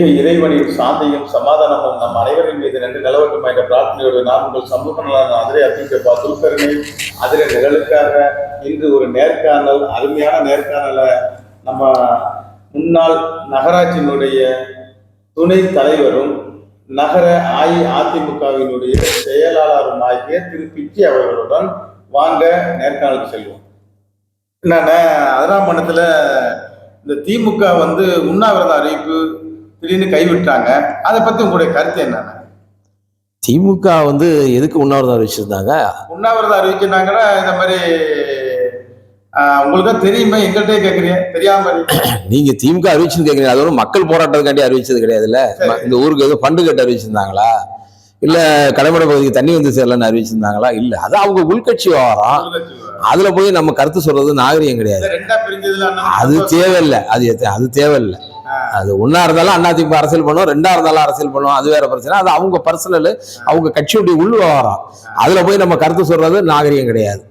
ஏக இறைவனின் சாந்தியும் சமாதானமும் நம் அனைவரின் மீது நின்று நிலவட்டும் என்ற பிரார்த்தனையோடு நாம் உங்கள் சமூக நலன் அதிரை அத்திக்கப்பா துல்கருணை அதிரை நிகழுக்காக இன்று ஒரு நேர்காணல் அருமையான நேர்காணலை நம்ம முன்னாள் நகராட்சியினுடைய துணை தலைவரும் நகர அஇஅதிமுகவினுடைய செயலாளருமாகிய திரு. பிச்சி அவர்களுடன் வாங்க நேர்காணலுக்கு செல்வோம். என்னன்னா அதிராமணத்தில் இந்த திமுக வந்து உண்ணாவிரத அறிவிப்பு திடீர்னு கைவிட்டாங்க. அதை பத்தி உங்களுடைய கருத்து என்னன்னா? திமுக வந்து எதுக்கு உண்ணாவிரதம் அறிவிச்சிருந்தாங்க உண்ணாவிரதம் அறிவிக்கிறாங்கன்னா இந்த மாதிரி உங்களுக்கு தெரியுமே எங்கள்கிட்டயே கேட்குறீங்க தெரியாம. நீங்க திமுக அறிவிச்சுன்னு கேக்குறீங்க. அது ஒரு மக்கள் போராட்டத்துக்காண்டி அறிவிச்சது கிடையாதுல்ல. இந்த ஊருக்கு எதுவும் ஃபண்டு கட்ட அறிவிச்சிருந்தாங்களா? இல்ல கடைமடை பகுதிக்கு தண்ணி வந்து சேரலன்னு அறிவிச்சிருந்தாங்களா? இல்ல. அது அவங்க உள்கட்சி விவகாரம். அதுல போய் நம்ம கருத்து சொல்றது நாகரிகம் கிடையாது. அது. தேவையில்லை. அது அது தேவையில்லை. அது ஒன்னா இருந்தாலும் அதிமுக அரசியல் பண்ணும் ரெண்டா இருந்தாலும் அரசியல் பண்ணும் அது வேற பிரச்சனை. அது அவங்க பர்சனல் அவங்க கட்சியுடைய உள் விவகாரம் அதுல போய் நம்ம கருத்து சொல்றது நாகரிகம் கிடையாது.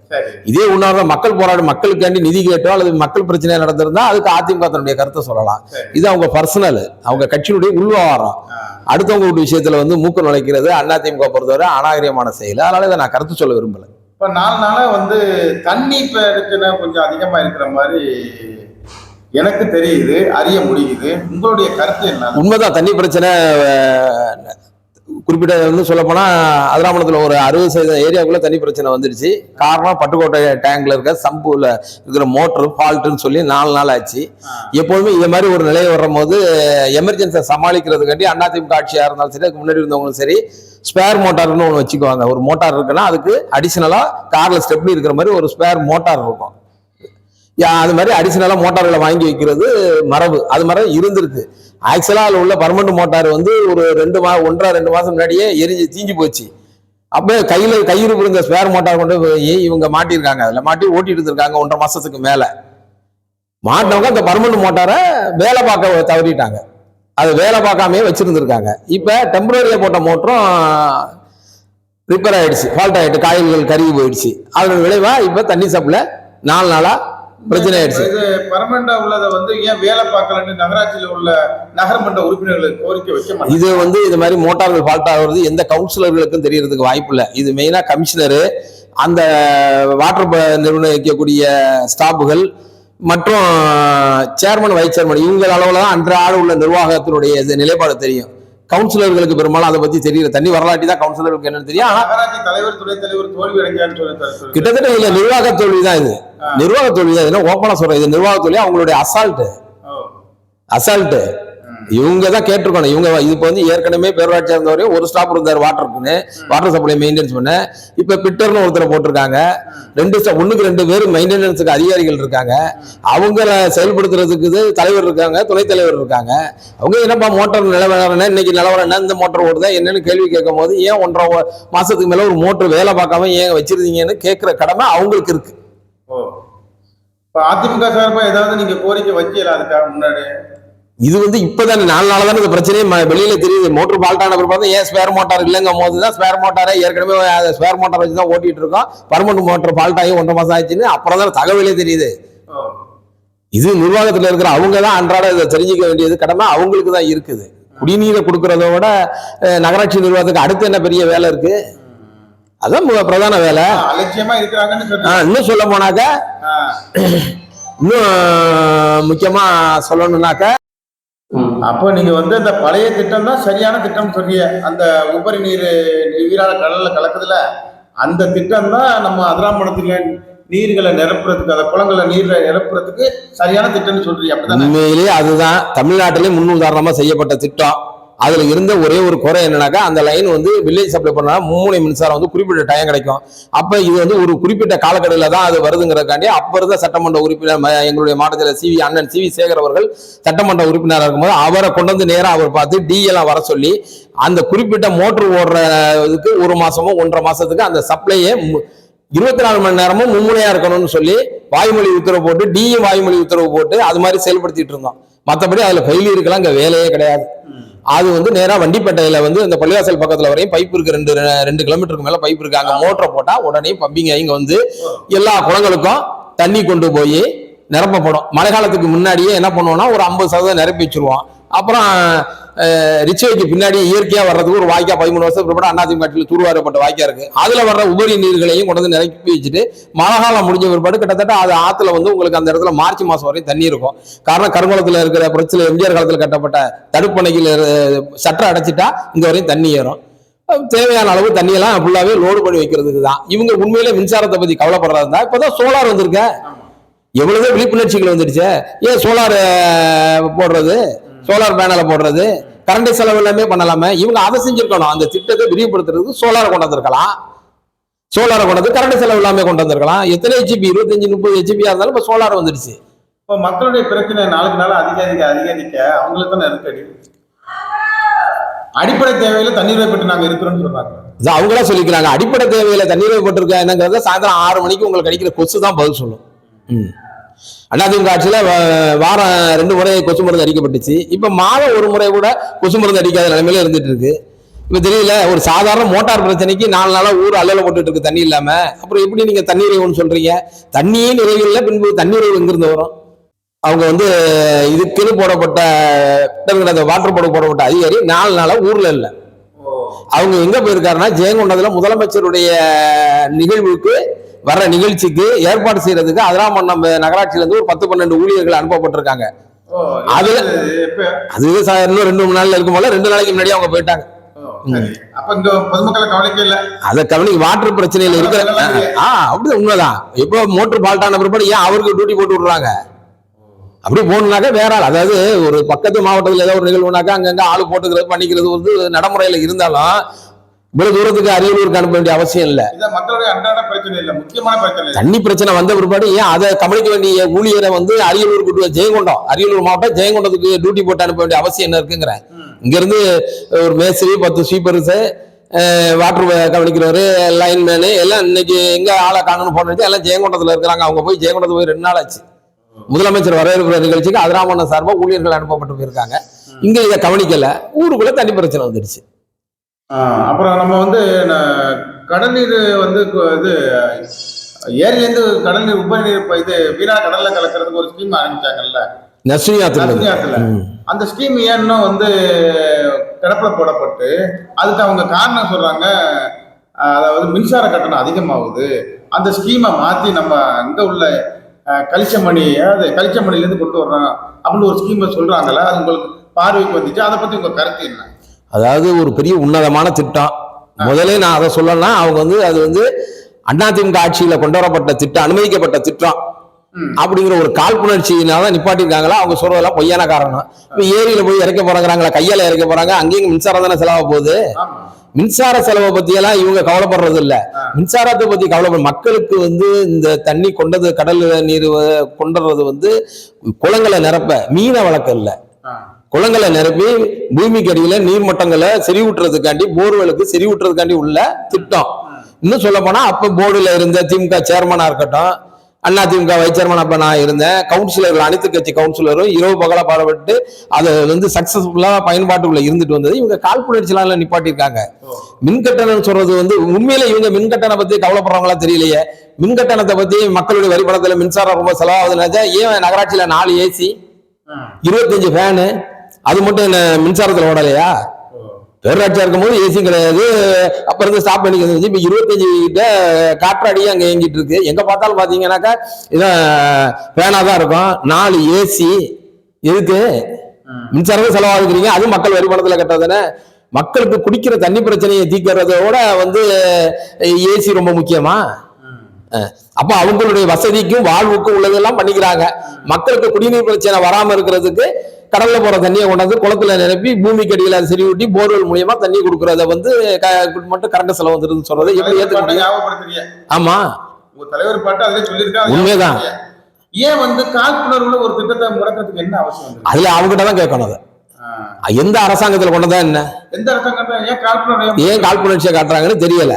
இதே உண்ணாவிரதம் மக்கள் போராட்டம் மக்களுக்காண்டி நிதி கேட்டோ அல்லது மக்கள் பிரச்சனை நடந்திருந்தா அதுக்கு அதிமுக தன்னுடைய கருத்தை சொல்லலாம். இது அவங்க பர்சனல் அவங்க கட்சியினுடைய உள்விவகாரம். ஆஹ், அடுத்தவங்க விஷயத்துல வந்து மூக்கு நுழைக்கிறது அதிமுக பொறுத்தவரை அநாகரிகமான செயல். அதனால இதை நான் கருத்து சொல்ல விரும்பல. இப்ப நாலு நாளா வந்து தண்ணி பிரச்சனை கொஞ்சம் அதிகமா இருக்கிற மாதிரி எனக்கு தெரியுது அறிய முடியுது. உங்களுடைய கருத்து என்ன? உண்மைதான் தண்ணி பிரச்சனை குறிப்பிட்ட வந்து சொல்ல போனா அதிராமணத்துல ஒரு அறுபது சதவீதம் ஏரியாவுக்குள்ள தண்ணி பிரச்சனை வந்துருச்சு காரணம் பட்டுக்கோட்டை டேங்க்ல இருக்க சம்புல இருக்கிற மோட்டர் ஃபால்ட்டுன்னு சொல்லி நாலு நாள் ஆச்சு. எப்போதுமே இந்த மாதிரி ஒரு நிலை வரும்போது எமர்ஜென்சியை சமாளிக்கிறதுக்காண்டி அதிமுக ஆட்சியா இருந்தாலும் சரி அதுக்கு முன்னாடி இருந்தவங்களும் சரி ஸ்பேர் மோட்டார்னு ஒன்று வச்சுக்குவாங்க. ஒரு மோட்டார் இருக்குன்னா அதுக்கு அடிஷனலா கார்ல ஸ்டெப்னி இருக்கிற மாதிரி ஒரு ஸ்பேர் மோட்டார் இருக்கும். அது மாதிரி அடிஷ்னலாக மோட்டார்களை வாங்கி வைக்கிறது மரபு. அது மாதிரி இருந்திருக்கு. ஆக்சுவலாக அதில் உள்ள பர்மனண்ட் மோட்டார் வந்து ஒரு ரெண்டு மா ஒன்றரை ரெண்டு மாதம் முன்னாடியே எரிஞ்சு தீஞ்சு போச்சு. அப்போ கையில் கயிறு புரிஞ்ச ஸ்பேர் மோட்டார் கொண்டு போய் இவங்க மாட்டியிருக்காங்க. அதில் மாட்டி ஓட்டிட்டு இருந்திருக்காங்க ஒன்றரை மாதத்துக்கு மேலே. மாட்டினவங்க அந்த பர்மனண்ட் மோட்டாரை வேலை பார்க்க தவறிட்டாங்க. அது வேலை பார்க்காமயே வச்சுருந்துருக்காங்க. இப்போ டெம்பரரியாக போட்ட மோட்டரும் ரிப்பேர் ஆகிடுச்சு ஃபால்ட் ஆகிட்டு காயில்கள் கருகி போயிடுச்சு. அதன் விளைவாக இப்போ தண்ணி சப்பில் நாலு நாளாக பிரச்சனை ஆயிடுச்சு. இது பர்மனண்டா உள்ளதை வந்து ஏன் வேலை பார்க்கலன்னு நகராட்சியில உள்ள நகரமன்ற உறுப்பினர்களுக்கு கோரிக்கை வைக்க இது வந்து இது மாதிரி மோட்டார்கள் ஃபால்ட் ஆகுறது எந்த கவுன்சிலர்களுக்கும் தெரியறதுக்கு வாய்ப்பு இல்லை. இது மெயினா கமிஷனரு அந்த வாட்டர் நிர்ணயிக்கக்கூடிய ஸ்டாஃபுகள் மற்றும் சேர்மன் வைஸ் சேர்மன் இவங்க அளவில் தான் அன்றாட உள்ள நிர்வாகத்தினுடைய நிலைப்பாடு தெரியும். கவுன்சிலர்களுக்கு பெரும்பாலும் அதை பத்தி தெரியல. தண்ணி வரலாட்டி தான் கவுன்சிலருக்கு என்னன்னு தெரியும். ஆனா கிட்டத்தட்ட இதுல நிர்வாக தோல்வி தான் இது. நிர்வாக தோல்வி தான். ஓப்பனா சொல்றேன். இது நிர்வாக தோல்வி அவங்களுடைய அசால்ட்டு. அசால்ட்டு. இவங்க தான் கேட்டிருக்கணும். இவங்க இப்போ வந்து ஏற்கனவே பேரூராட்சியா இருந்தவரே ஒரு ஸ்டாப் இருந்தார் வாட்டருக்குன்னு வாட்டர் சப்ளை மெயின்டெனன்ஸ் பண்ண. இப்போ பிட்டர்னு ஒருத்தரை போட்டிருக்காங்க. ரெண்டு ஸ்டாப் ஒன்றுக்கு ரெண்டு பேர் மெயின்டெனன்ஸுக்கு அதிகாரிகள் இருக்காங்க. அவங்கள செயல்படுத்துறதுக்கு தலைவர் இருக்காங்க துணைத் தலைவர் இருக்காங்க. அவங்க என்னப்பா மோட்டார் நிலவரம் இன்னைக்கு நிலவரம் என்ன இந்த மோட்டர் ஓடுதா என்னன்னு கேள்வி கேட்கும் போது ஏன் ஒன்றரை மாசத்துக்கு மேல ஒரு மோட்டர் வேலை பார்க்காம ஏன் வச்சிருந்தீங்கன்னு கேட்கிற கடமை அவங்களுக்கு இருக்கு. ஓ. அதிமுக சார்பாக ஏதாவது நீங்கள் கோரிக்கை வைக்கல அதுக்காக முன்னாடி? இது வந்து இப்பதானே நாலு நாள் தானே இந்த பிரச்சனையே வெளியில தெரியுது. மோட்டர் ஃபால்ட்டான பிறகு ஏன் ஸ்பேர் மோட்டார் இல்லைங்கும் போது தான் ஸ்பேர் மோட்டாரை ஏற்கனவே ஸ்பேர் மோட்டார் வச்சு தான் ஓட்டிட்டு இருக்கோம். பர்மனன்ட் மோட்டர் ஃபால்ட் ஆகி ஒன்றரை மாசம் ஆச்சுன்னு அப்புறம் தான் தகவலே தெரியுது. இது நிர்வாகத்துல இருக்கிற அவங்க தான் அன்றாட இதை தெரிஞ்சுக்க வேண்டியது கடமை. அவங்களுக்கு தான் இருக்குது. குடிநீரை கொடுக்கறத விட நகராட்சி நிர்வாகத்துக்கு அடுத்து என்ன பெரிய வேலை இருக்கு? அதான் பிரதான வேலை. இன்னும் சொல்ல போனாக்க இன்னும் முக்கியமா சொல்லணும்னாக்க அப்போ நீங்க வந்து அந்த பழைய திட்டம் தான் சரியான திட்டம் சொல்றிய அந்த உபரி நீர் நீரால கடல்ல கலக்குதுல அந்த திட்டம் தான் நம்ம அதிராமணத்துல நீர்களை நிரப்புறதுக்கு அந்த குளங்களை நீரை நிரப்புறதுக்கு சரியான திட்டம்னு சொல்றீங்க. அப்படிதானே? உண்மையிலேயே அதுதான் தமிழ்நாட்டிலே முன்னுதாரணமா செய்யப்பட்ட திட்டம். அதுல இருந்த ஒரே ஒரு குறை என்னன்னாக்கா அந்த லைன் வந்து வில்லேஜ் சப்ளை பண்ணா மும்முனை மின்சாரம் வந்து குறிப்பிட்ட டைம் கிடைக்கும். அப்ப இது வந்து ஒரு குறிப்பிட்ட காலக்கடையில தான் அது வருதுங்கிறதுக்காண்டி அப்ப இருந்த சட்டமன்ற உறுப்பினர் எங்களுடைய மாவட்டத்தில் சிவி அண்ணன் சிவி சேகர் அவர்கள் சட்டமன்ற உறுப்பினராக இருக்கும்போது அவரை கொண்டு வந்து நேராக அவர் பார்த்து டி எல்லாம் வர சொல்லி அந்த குறிப்பிட்ட மோட்டர் ஓடுற இதுக்கு ஒரு மாசமோ ஒன்றரை மாசத்துக்கு அந்த சப்ளையே இருபத்தி நாலு மணி நேரமும் மும்முனையா இருக்கணும்னு சொல்லி வாய்மொழி உத்தரவு போட்டு டியும் வாய்மொழி உத்தரவு போட்டு அது மாதிரி செயல்படுத்திட்டு இருந்தோம் மற்றபடி அதுல ஃபெயிலியருக்கெல்லாம் இங்க வேலையே கிடையாது. அது வந்து நேரா வண்டிப்பேட்டையில வந்து இந்த பள்ளிவாசல் பக்கத்துல வரையும் பைப் இருக்கு ரெண்டு ரெண்டு கிலோமீட்டருக்கு மேல பைப் இருக்கு. அங்க மோட்டரை போட்டா உடனே பம்பிங்க இங்க வந்து எல்லா குளங்களுக்கும் தண்ணி கொண்டு போய் நிரப்பப்படும். மழை காலத்துக்கு முன்னாடியே என்ன பண்ணுவோம்னா ஒரு ஐம்பது சதவீதம் நிரப்பி வச்சிருவோம். அப்புறம் ரிச்சைக்கு பின்னாடி இயற்கையா வர்றதுக்கு ஒரு வாய்க்கா பதிமூணு வருஷம் பிற்பாடு அதிமுக ஆட்சியில் தூர்வாரப்பட்ட வாய்க்கா இருக்கு. அதுல வர்ற உபரி நீர்களையும் கொண்டு வந்து நிரப்பி வச்சுட்டு மழை காலம் முடிஞ்ச பிற்பாடு கிட்டத்தட்ட அது ஆத்துல வந்து உங்களுக்கு அந்த இடத்துல மார்ச் மாசம் வரையும் தண்ணி இருக்கும். காரணம் கருங்குளத்துல இருக்கிற பிரச்சனை எம்ஜிஆர் காலத்துல கட்டப்பட்ட தடுப்பணைகள் சட்டை அடைச்சிட்டா இங்க வரையும் தண்ணி ஏறும். தேவையான அளவு தண்ணியெல்லாம் ஃபுல்லாவே லோடு பண்ணி வைக்கிறதுக்கு தான். இவங்க உண்மையிலே மின்சாரத்தை பத்தி கவலைப்படுறதா இருந்தா இப்பதான் சோலார் வந்திருக்க. எவ்வளவு விழிப்புணர்ச்சிகள் வந்துடுச்சு. ஏன் சோலார் போடுறது? சோலார் பேனலை போடுறது கரண்ட் செலவு எல்லாமே பண்ணலாமே. இவங்க அதை செஞ்சிருக்கணும். அந்த திட்டத்தை விரிவுபடுத்துறதுக்கு சோலாரை கொண்டு வந்திருக்கலாம். சோலாரை கொண்டு வந்து கரண்ட் செலவு இல்லாம கொண்டு வந்திருக்கலாம். எத்தனை ஹெச்பி இருபத்தஞ்சு முப்பது ஹெச்பியா இருந்தாலும் இப்போ சோலார் வந்துடுச்சு இப்போ மக்களுடைய பிரச்சனை நாளுக்கு நாள் அதிகரிக்க அதிகரிக்க அவங்களுக்கு தான் நெருக்கடி அடிப்படை தேவையில தண்ணீரை பற்றி நாங்க இருக்கிறோம்னு சொல்றாங்க. அவங்களா சொல்லிக்கிறாங்க. அடிப்படை தேவையில தண்ணீர் போட்டிருக்க என்னங்கிறத சாயந்தரம் ஆறு மணிக்கு உங்களுக்கு கிடைக்கிற கொசு தான் பதில் சொல்லும். ம். அதிமுக ஆட்சியில வாரம் ரெண்டு முறை கொசு மருந்து அடிக்கப்பட்டுச்சு. இப்ப மாதம் ஒரு முறை கூட கொசு மருந்து அடிக்காத நிலைமையில இருந்துட்டு இருக்கு. இப்ப தெரியல ஒரு சாதாரண மோட்டார் பிரச்சனைக்கு நாலு நாளா ஊர் அல்லல போட்டுட்டு இருக்கு தண்ணி இல்லாம. அப்புறம் எப்படி நீங்க தண்ணீர் ஒன்று சொல்றீங்க? தண்ணியே நிறைவில்லை பின்பு தண்ணீர் எங்கிருந்து வரும்? அவங்க வந்து இதுக்குன்னு போடப்பட்ட அந்த வாட்டர் போர்டு போடப்பட்ட அதிகாரி நாலு நாளா ஊர்ல இல்லை. அவங்க எங்க போயிருக்காருன்னா ஜெயங்கொண்டத்துல முதலமைச்சருடைய நிகழ்வுக்கு வர்ற நிகழ்ச்சிக்கு ஏற்பாடு செய்யறதுக்கு அதிராமண்ணம் நகராட்சியில இருந்து ஒரு பத்து பன்னெண்டு ஊழியர்கள் அனுப்பப்பட்டிருக்காங்க. அதுல- அது இன்னும் ரெண்டு மூணு நாள்ல இருக்கும் போல ரெண்டு நாளைக்கு முன்னாடி அவங்க போயிட்டாங்க. கவனிக்க அதை கவனி வாட்டர் பிரச்சனையில இருக்கிற ஆ அப்படிதான் உண்மைதான். இப்போ மோட்டர் ஃபால்ட்டான பிற்பாடு ஏன் அவருக்கு டியூட்டி போட்டு விடுறாங்க? அப்படி போகணுனாக்கா வேற ஆள். அதாவது ஒரு பக்கத்து மாவட்டத்தில் ஏதோ ஒரு நிகழ்வுனாக்கா அங்கங்க ஆளு போட்டுக்கிறது பண்ணிக்கிறது வந்து நடைமுறையில இருந்தாலும் இவ்வளவு தூரத்துக்கு அரியலூருக்கு அனுப்ப வேண்டிய அவசியம் இல்லை. தண்ணி பிரச்சனை வந்த பிற்பாடு ஏன் அதை கவனிக்க வேண்டிய ஊழியரை வந்து அரியலூர் கூட்டு ஜெயங்கொண்டம் அரியலூர் மாவட்டம் ஜெயங்கொண்டத்துக்கு டியூட்டி போட்டு அனுப்ப வேண்டிய அவசியம் என்ன இருக்குங்கிறேன் இங்க இருந்து ஒரு மேஸ்திரி பத்து ஸ்வீப்பர்ஸ் வாட்டர் கவனிக்கிறவரு லைன்மேனு எல்லாம் இன்னைக்கு எங்க ஆளை காணணும் போனது எல்லாம் ஜெயங்கொண்டத்துல இருக்கிறாங்க. அவங்க போய் ஜெயங்கொண்டத்து போய் ரெண்டு நாள் ஆச்சு. முதலமைச்சர் வரவேற்பு நிகழ்ச்சிக்கு அதிராமண்ண சார்பா ஊழியர்கள் அனுப்பப்பட்டு போயிருக்காங்க. இங்க இதை கவனிக்கல. ஊருக்குள்ள தண்ணி பிரச்சனை வந்துடுச்சு. அப்புறம் நம்ம வந்து கடல் நீர் வந்து இது ஏரியிலேருந்து கடல் நீர் உபரி நீர் இது வீணா கடல்ல கலக்கிறதுக்கு ஒரு ஸ்கீம் ஆரம்பிச்சாங்கல்ல. நசுயாத்துல. அந்த ஸ்கீம் ஏன்னா வந்து கிடப்பில் போடப்பட்டு அதுக்கு அவங்க காரணம் சொல்றாங்க அதாவது மின்சார கட்டணம் அதிகமாகுது. அந்த ஸ்கீமை மாத்தி நம்ம அங்க உள்ள கலிச்சமணி அதாவது கலிச்சமணிலேருந்து கொண்டு வர்றோம் அப்படின்னு ஒரு ஸ்கீமை சொல்றாங்கல்ல அது உங்களுக்கு பார்வைக்கு வந்துச்சு. அதை பத்தி உங்க கருத்து என்ன? அதாவது ஒரு பெரிய உன்னதமான திட்டம் முதல்ல நான் அதை சொல்லணும்னா அவங்க வந்து அது வந்து அதிமுக ஆட்சியில கொண்டு வரப்பட்ட திட்டம் அனுமதிக்கப்பட்ட திட்டம். அப்படிங்கிற ஒரு காழ்ப்புணர்ச்சியினால தான் நிப்பாட்டிருக்காங்களா அவங்க சொல்றதெல்லாம் பொய்யான காரணம் இப்ப ஏரியில போய் இறக்க போறாங்கிறாங்களா கையால இறக்க போறாங்க அங்கேயும் மின்சாரம் தானே செலவா போகுது மின்சார செலவை பத்தி எல்லாம் இவங்க கவலைப்படுறது இல்ல. மின்சாரத்தை பத்தி கவலைப்பட மக்களுக்கு வந்து இந்த தண்ணி கொண்டது கடல் நீர் கொண்டுறது வந்து குளங்களை நிரப்ப மீன வழக்கம் இல்ல. குளங்களை நிரப்பி பூமிக்கு அடியில நீர்மட்டங்களை செறிவூட்டுறதுக்காண்டி போர்வெலுக்கு செறிவூட்டுறதுக்காண்டி உள்ள திட்டம் இன்னும் சொல்ல போனா அப்ப போர்டுல இருந்த திமுக சேர்மனா இருக்கட்டும் அண்ணா திமுக வைஸ் சேர்மன் அப்ப நான் இருந்தேன் கவுன்சிலர்கள் அனைத்து கட்சி கவுன்சிலரும் இரவு பகலா பாடுபட்டு அதை வந்து சக்சஸ்ஃபுல்லா பயன்பாட்டுக்குள்ள இருந்துட்டு வந்தது இவங்க காழ்ப்புணர்ச்சிலாம் நிப்பாட்டியிருக்காங்க ஓ. மின் கட்டணம் சொல்றது வந்து உண்மையில இவங்க மின் கட்டணம் பத்தி கவலைப்படுறவங்களா தெரியலையே மின் கட்டணத்தை பத்தி மக்களுடைய வரி பணத்துல மின்சாரம் ரொம்ப செலவாகுதுனாச்சா ஏன் நகராட்சியில நாலு ஏசி. இருபத்தஞ்சு ஃபேனு அது மட்டும் என்ன மின்சாரத்துல ஓடலையா? ஓ. பேரூராட்சியா இருக்கும்போது ஏசி கிடையாது. அப்ப இருந்து ஸ்டாப் பண்ணிக்கிறது இருந்துச்சு இப்ப இருபத்தஞ்சு கிட்ட காற்றாடி அங்க இயங்கிட்டு இருக்கு. எங்க பார்த்தாலும் பாத்தீங்கன்னாக்கா இதான் ஃபேனா தான் இருக்கும். நாலு ஏசி எதுக்கு. மின்சாரமே செலவாகுறீங்க அதுவும் மக்கள் வரி பணத்துல கட்டுறதுன்னு மக்களுக்கு குடிக்கிற தண்ணி பிரச்சனையை தீர்க்கறதோட வந்து ஏசி ரொம்ப முக்கியமா. அப்ப அவங்களுடைய வசதிக்கும் வாழ்வுக்கும் உள்ளதெல்லாம் பண்ணிக்கிறாங்க. மக்களுக்கு குடிநீர் பிரச்சனை வராம இருக்கிறதுக்கு கடல்ல போற தண்ணியை கொண்டாந்து குளத்துல நிரப்பி பூமிக்கு அடியில சரி ஊட்டி போர்வெல் மூலியமா தண்ணி கொடுக்கறத வந்து மட்டும் கரண்ட் செலவு வந்துருதுன்னு சொல்றதை எப்படி ஏத்துக்க முடியும் ஆமா. தலைவர் பாட்டு அதிலே சொல்லியிருக்காங்க உண்மைதான். ஏன் வந்து காழ்ப்புணர்வுல ஒரு திட்டத்தை முடக்கிறதுக்கு என்ன அவசியம் அதுல அவங்ககிட்ட தான் கேட்கணும் அதை. எந்த அரசாங்கத்துல கொண்டதா என்ன? எந்த அரசாங்கம் ஏன் காழ்ப்புணர்வு ஏன் காழ்ப்புணர்ச்சியை காட்டுறாங்கன்னு தெரியல.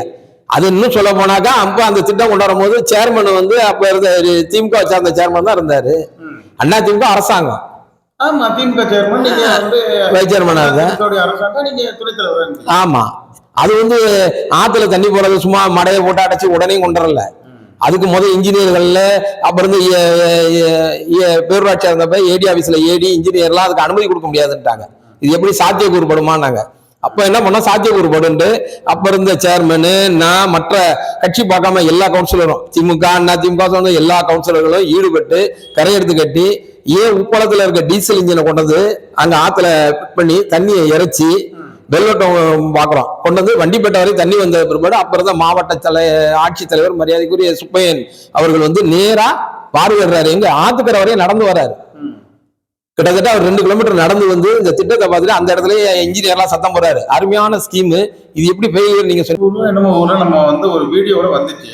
அது இன்னும் சொல்ல போனாக்கா அப்ப அந்த திட்டம் கொண்டு வரும்போது சேர்மன் வந்து அப்ப இருந்த திமுக சார்ந்த சேர்மன் தான் இருந்தாரு. அண்ணா திமுக அரசாங்கம். ஆமா திமுக சேர்மன். நீங்க வந்து வைஸ் சேர்மனா அரசாங்கம் நீங்க துணைத் தலைவர் இருந்தீங்க. ஆமா. அது வந்து ஆத்துல தண்ணி போறது சும்மா மடையை போட்டு அடைச்சு உடனே கொண்டு வரல. அதுக்கு முதல் இன்ஜினியர்கள்ல அப்புறம் இருந்து ஏ- ஏ- ஏ- பேரூராட்சியா இருந்தப்ப ஏடி ஆபீஸ்ல ஏடி இன்ஜினியர்லாம் அதுக்கு அனுமதி கொடுக்க முடியாதுன்ட்டாங்க. இது எப்படி சாத்தியக்கூறுபடுமான்னாங்க அப்ப என்ன பண்ணா சாத்தியக்கூறுபடுன்ட்டு அப்ப இருந்த சேர்மனு நான் மற்ற கட்சி பார்க்காம எல்லா கவுன்சிலரும் திமுக அண்ணா திமுக சொன்ன எல்லா கவுன்சிலர்களும் ஈடுபட்டு கரையெடுத்து கட்டி ஏன் உப்பளத்துல இருக்க டீசல் இன்ஜினை கொண்டு வந்து அங்க ஆத்துல பண்ணி தண்ணியை இறைச்சி வெள்ளோட்டம் பார்க்குறோம். கொண்டு வந்து வண்டிப்பேட்டை வரை தண்ணி வந்த பிற்பாடு அப்ப இருந்த மாவட்ட தலை ஆட்சித்தலைவர் மரியாதைக்குரிய சுப்பையன் அவர்கள் வந்து நேரா பார்வையிடுறாரு எங்க ஆத்துக்கரை வரையும் நடந்து வர்றாரு. கிட்டத்தட்ட அவர் ரெண்டு கிலோமீட்டர் நடந்து வந்து இந்த திட்டத்தை பார்த்துட்டு அந்த இடத்துல இன்ஜினியர்லாம் சத்தம் போறாரு அருமையான ஸ்கீம் இது எப்படி ஃபெயிலியர் நீங்க சொல்லி ஊர்ல என்னமோ நம்ம வந்து ஒரு வீடியோட வந்துச்சு.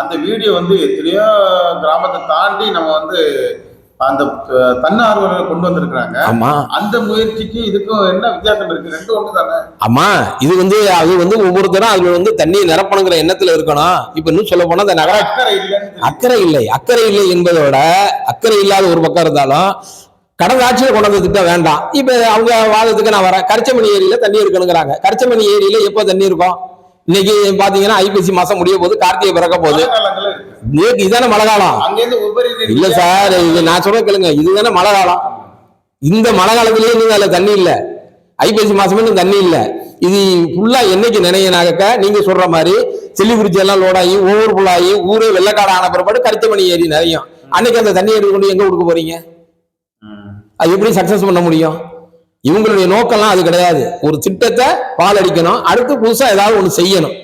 அந்த வீடியோ வந்து எத்தனையோ கிராமத்தை தாண்டி நம்ம வந்து அந்த அஹ், தன்னார்வலரை கொண்டு வந்திருக்கிறாங்க. ஆமா. அந்த முயற்சிக்கு இதுக்கும் என்ன வித்தியாசம் இருக்கு? ரெண்டும் ஒன்று தானே? ஆமா. இது வந்து அது வந்து ஒவ்வொருத்தரும் அதுல வந்து தண்ணியை நிரப்பணுங்கிற எண்ணத்துல இருக்கணும். இப்ப இன்னும் சொல்ல போனா இந்த நகராட்சி அக்கறை தெரியுது. அக்கறை இல்லை. அக்கறை இல்லை என்பதோட அக்கறை இல்லாத ஒரு பக்கம் இருந்தாலும் கடந்த ஆட்சியில கொண்டு வந்த திட்டம் வேண்டாம். இப்ப அவங்க வாதத்துக்கு நான் வரேன். கரிச்சமணி ஏரியில தண்ணி இருக்கணுங்கிறாங்க. கரிச்சமணி ஏரியில எப்போ தண்ணி இருக்கும்? இன்னைக்கு பாத்தீங்கன்னா ஐப்பசி மாசம் முடிய போது கார்த்திகை பிறக்க போகுது. நேற்று இதானே மழை காலம். இல்ல சார் இது நான் சொல்ற கேளுங்க. இதுதானே மழை காலம். இந்த மழை காலத்திலேயே இன்னும் அதுல தண்ணி இல்ல. ஐப்பசி மாசமே இன்னும் தண்ணி இல்ல. இது ஃபுல்லா என்னைக்கு நினையனாக நீங்க சொல்ற மாதிரி செல்லிக்குறிச்சி எல்லாம் லோடாகி ஒவ்வொரு ஃபுல்லாகி ஊரே வெள்ளக்காடு ஆன பிற்பாடு கருத்தமணி ஏரி நிறையும். அன்னைக்கு அந்த தண்ணி எடுத்து கொண்டு எங்க கொடுக்க போறீங்க. அது எப்படி சக்சஸ் பண்ண முடியும்? இவங்களுடைய நோக்கம்லாம் அது கிடையாது. ஒரு திட்டத்தை பால் அடிக்கணும் அடுத்து புதுசா ஏதாவது ஒண்ணு செய்யணும்.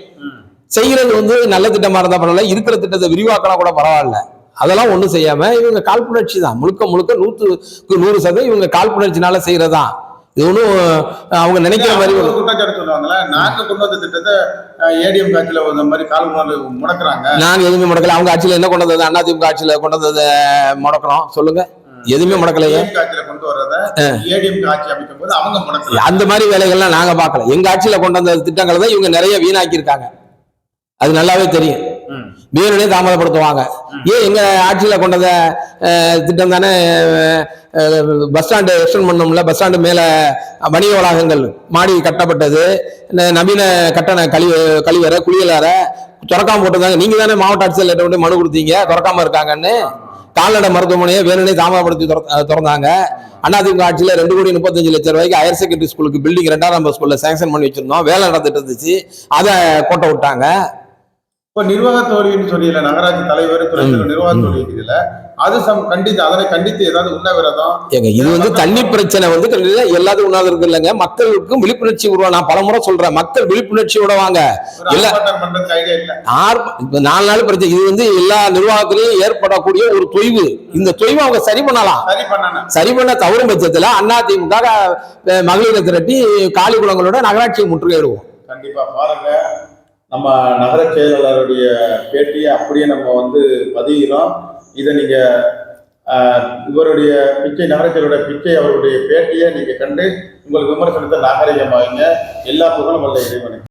ம். செய்யறது வந்து நல்ல திட்டமா இருந்தா பரவாயில்ல இருக்கிற திட்டத்தை விரிவாக்கலாம் கூட பரவாயில்ல. அதெல்லாம் ஒண்ணும் செய்யாம இவங்க காழ்ப்புணர்ச்சி தான். முழுக்க முழுக்க நூற்றுக்கு நூறு சதவீதம் இவங்க காழ்ப்புணர்ச்சினால செய்யறதுதான் இது ஒன்றும் அவங்க நினைக்கிற மாதிரி குற்றச்சாட்டு சொல்லுவாங்கல்ல நாங்க கொண்டு வந்த திட்டத்தை ஏடிஎம் காட்சியில இந்த மாதிரி கால் முடக்குறாங்க. நாங்க எதுவுமே முடக்கல. அவங்க ஆட்சியில என்ன கொண்டு வந்தது? அண்ணா திமுக ஆட்சியில கொண்டு வந்ததை முடக்கிறோம். சொல்லுங்க. எதுவுமே முடக்கலையே. அந்த மாதிரி வேலைகள்லாம் நாங்க பார்க்கல. எங்க ஆட்சியில கொண்டு வந்த திட்டங்களை தான் இவங்க நிறைய வீணாக்கி இருக்காங்க அது நல்லாவே தெரியும். ம். வேணுனே தாமதப்படுத்துவாங்க. ஏன் எங்க ஆட்சியில கொண்டத திட்டம் தானே பஸ் ஸ்டாண்டு எக்ஸ்டெண்ட் பண்ணோம்ல பஸ் ஸ்டாண்டு மேல வணிக வளாகங்கள் மாடி கட்டப்பட்டது. நவீன கட்டண கழிவு கழிவறை குளியலறை திறக்காம போட்டிருந்தாங்க. நீங்க தானே மாவட்ட ஆட்சியர் கொண்டு மனு கொடுத்தீங்க திறக்காம இருக்காங்கன்னு. கால்நடை மருத்துவமனையை வேணுனே தாமதப்படுத்தி திறந்தாங்க. அதிமுக ஆட்சியில ரெண்டு கோடி முப்பத்தஞ்சு லட்சம் ரூபாய்க்கு ஹையர் செகண்டரி ஸ்கூலுக்கு பில்டிங் ரெண்டாம் நம்பர் ஸ்கூல்ல சேங்ஷன் பண்ணி வச்சிருந்தோம். வேலை நடந்துட்டு இருந்துச்சு. அதை கோட்டை விட்டாங்க. இப்ப நிர்வாக தோல்வின்னு சொல்லியில நகராட்சி தலைவர் நிர்வாக தோல்வி இருக்குதுல்ல அது சம் கண்டித்து அதனை கண்டித்து ஏதாவது உண்ணாவிரதம் ஏங்க இது வந்து தண்ணி பிரச்சனை வந்து எல்லாத்துக்கும் உணர்வு இல்லைங்க. மக்களுக்கும் விழிப்புணர்ச்சி உருவா நான் பலமுறை சொல்றேன். மக்கள் விழிப்புணர்ச்சியோட வாங்க. நாலு நாள் பிரச்சனை. இது வந்து எல்லா நிர்வாகத்திலையும் ஏற்படக்கூடிய ஒரு தொய்வு. இந்த தொய்வை அவங்க சரி பண்ணலாம். சரி பண்ண தவறும் பட்சத்துல அதிமுக மகளிரை திரட்டி காலி குளங்களோட நகராட்சியை முற்றுகையிடுவோம். கண்டிப்பா பாருங்க. நம்ம நகர செயலாளருடைய பேட்டியை அப்படியே நம்ம வந்து பதிகிறோம். இதை நீங்கள் இவருடைய பிச்சை நகர செயலருடைய பிச்சை அவருடைய பேட்டியை நீங்கள் கண்டு உங்களுக்கு விமர்சனத்தை நாகரிகமாகுங்க எல்லா புகழும் வல்ல இறைவனுக்கு.